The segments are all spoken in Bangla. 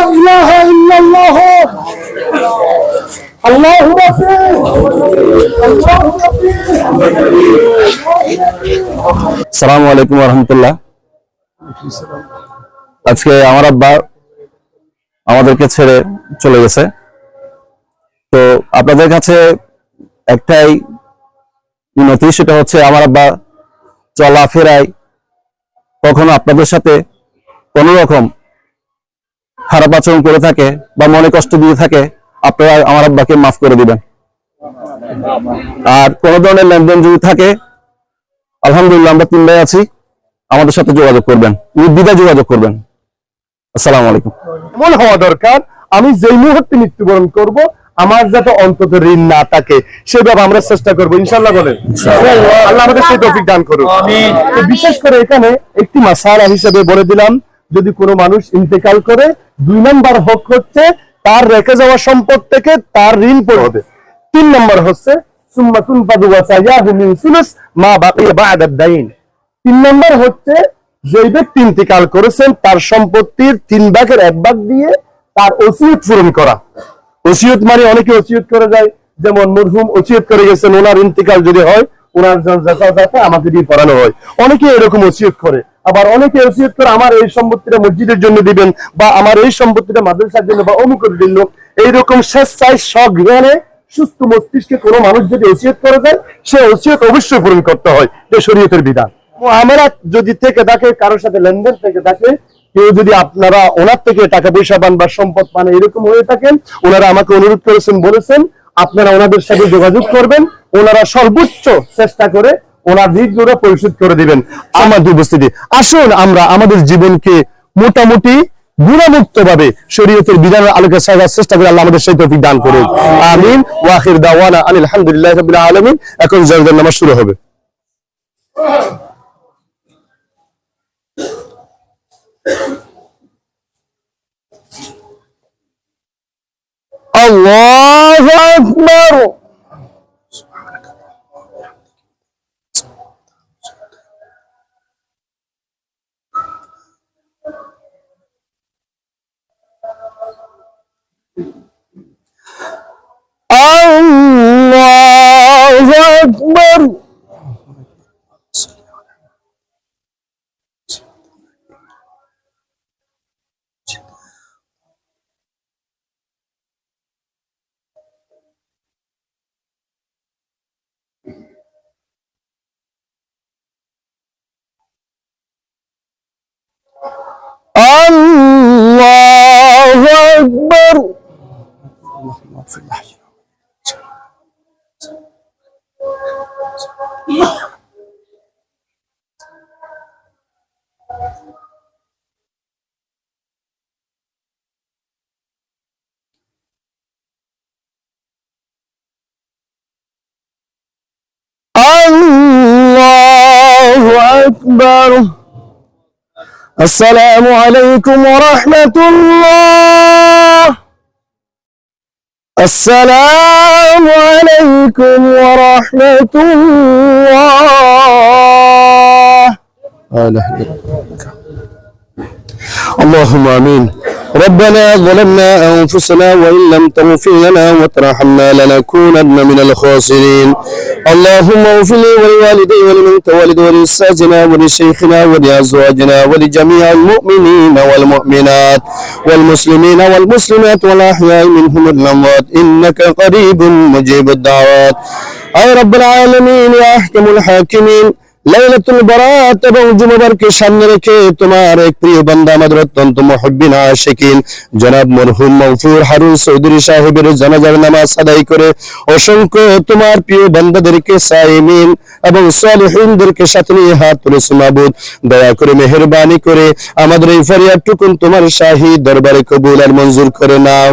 إله إلا الله الله ربي الله ربي সালামু আলাইকুম রহমতুল্লাহ আজকে আমার আব্বা আমাদেরকে ছেড়ে চলে গেছে তো আপনাদের কাছে একটাই মিনতি সেটা হচ্ছে আমার আব্বা চলাফেরায় কখনো আপনাদের সাথে কোন রকম খারাপ আচরণ করে থাকে বা মনে কষ্ট দিয়ে থাকে আপনারা আমার আব্বাকে মাফ করে দিবেন। আর কোন ধরনের লেনদেন যদি থাকে আলহামদুলিল্লাহ আমরা তিন ভাই আছি আমাদের সাথে যোগাযোগ করবেন। নির্দ্বিধায় যোগাযোগ করবেন। আসসালামু আলাইকুম। এমন হওয়া দরকার আমি যেই মুহূর্তে মৃত্যুবরণ করব আমার যাতে অন্তত ঋণ না থাকে সেভাবে আমরা চেষ্টা করব ইনশাল্লাহ বলেন। আল্লাহ আমাদের সেই তৌফিক দান করুন বিশেষ করে এখানে একটি মাসালা হিসেবে বলে দিলাম যদি কোনো মানুষ ইন্তেকাল করে, দুই নম্বর হক হচ্ছে তার রেখে যাওয়া সম্পদ থেকে তার ঋণ পড়ে হবে। তিন নম্বর হচ্ছে তিন নম্বর হচ্ছে করেছেন, তার সম্পত্তির তিন ভাগের এক ভাগ দিয়ে তার ওসিয়ত পূরণ করা। ওসিয়ত মানে অনেকে ওসিয়ত করে যায়, যেমন মরহুম ওসিয়ত করে গেছেন, ওনার ইন্তেকাল যদি হয় ওনার যাতে দিয়ে পড়ানো হয়। অনেকে এরকম ওসিয়ত করে। আবার অনেকে ওসিয়ত করে আমার এই সম্পত্তিটা মসজিদের জন্য দিবেন বা আমার এই সম্পত্তিটা মাদ্রাসার জন্য বা অমুকের জন্য এইরকম স্বেচ্ছায় সজ্ঞানে সুস্থ মস্তিষ্কে কোনো মানুষ যদি ওসিয়ত করে যায়, সে ওসিয়ত অবশ্যই পূরণ করতে হয়। যে শরীয়তের বিধান। আমরা যদি থেকে থাকে, কারোর সাথে লেনদেন থেকে থাকে, কেউ যদি আপনারা ওনার থেকে টাকা পয়সা পান বা সম্পদ পান, এরকম হয়ে থাকেন, ওনারা আমাকে অনুরোধ করেছেন, বলেছেন আপনারা ওনাদের সাথে যোগাযোগ করবেন, ওনারা সর্বোচ্চ চেষ্টা করে ওনার ঋণগুলো পরিশোধ করে দিবেন। আমার উপস্থিতি, আসুন আমরা আমাদের জীবনকে মোটামুটি গুণমুক্ত ভাবে শরীয়তের বিধানের আলোকে সাজার চেষ্টা করে আল্লাহ আমাদের সেই তৌফিক দান করুন আমিন। ওয়াখির দাওয়ানা আলহামদুলিল্লাহ রাব্বিল আলামিন। এখন জানাজার নামাজ শুরু হবে। আল্লাহু of marrow. Allah Akbar. أكبر. السلام عليكم ورحمة الله. السلام عليكم ورحمة الله. اللهم آمين. ربنا ظلمنا أنفسنا وإن لم تغفر لنا وترحمنا لنكونن من الخاسرين. اللهم اغفر لي ولوالدي ولمن تولد ولأستاذنا ولشيخنا ولأزواجنا ولجميع المؤمنين والمؤمنات والمسلمين والمسلمات والأحياء منهم الأموات. إنك قريب مجيب الدعوات. أي رب العالمين يا أحكم الحاكمين. অসংখ্য তোমার প্রিয় বান্দাদেরকে এবং সালিহিনদেরকে সাথে নিয়ে হাত তুলেছে মাবুদ। দয়া করে মেহেরবানি করে আমাদের এই ফরিয়াদটুকুন তোমার শাহী দরবারে কবুল আর মঞ্জুর করে নাও।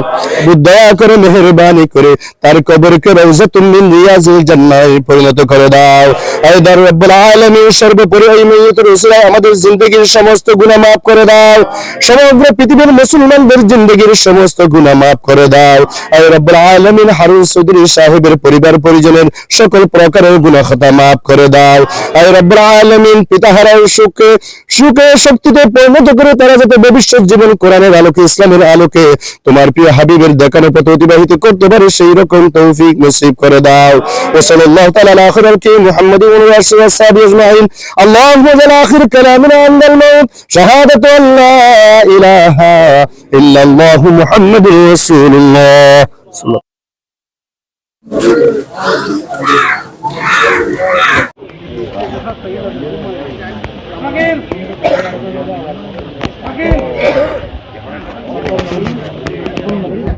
দয়া করে মেহেরবানি করে তার কবরকে রওজাতুল মিন রিয়াজিল জান্নাতে পরিণত করে দাও। আয় দার রব্বুল আলমীর সর্বোপরি আমাদের জিন্দগির সমস্ত গুণা মাফ করে দাও। সমগ্র পৃথিবীর মুসলমানদের জিন্দগির সমস্ত গুণা মাফ করে দাও। রব্বুল আলমিন হারুন চৌধুরী সাহেবের পরিবার পরিজনের সকল প্রকারের মাফ করে দাও। রব্বুল আলমিন সুখে সুখে শক্তিতে পরিণত করে তারা যাতে ভবিষ্যৎ জীবন কোরআনের আলোকে, ইসলামের আলোকে তোমার প্রিয় হাবিবের দেখানো পথে অতিবাহিত করতে পারে, সেই রকম তৌফিক নসিব করে দাও। ওসলাল্লাহ তাআলা কি أجمعين اللهم اجعل آخر كلامنا عند الموت شهادة أن لا إله إلا الله محمد رسول الله صلى الله Again. Again.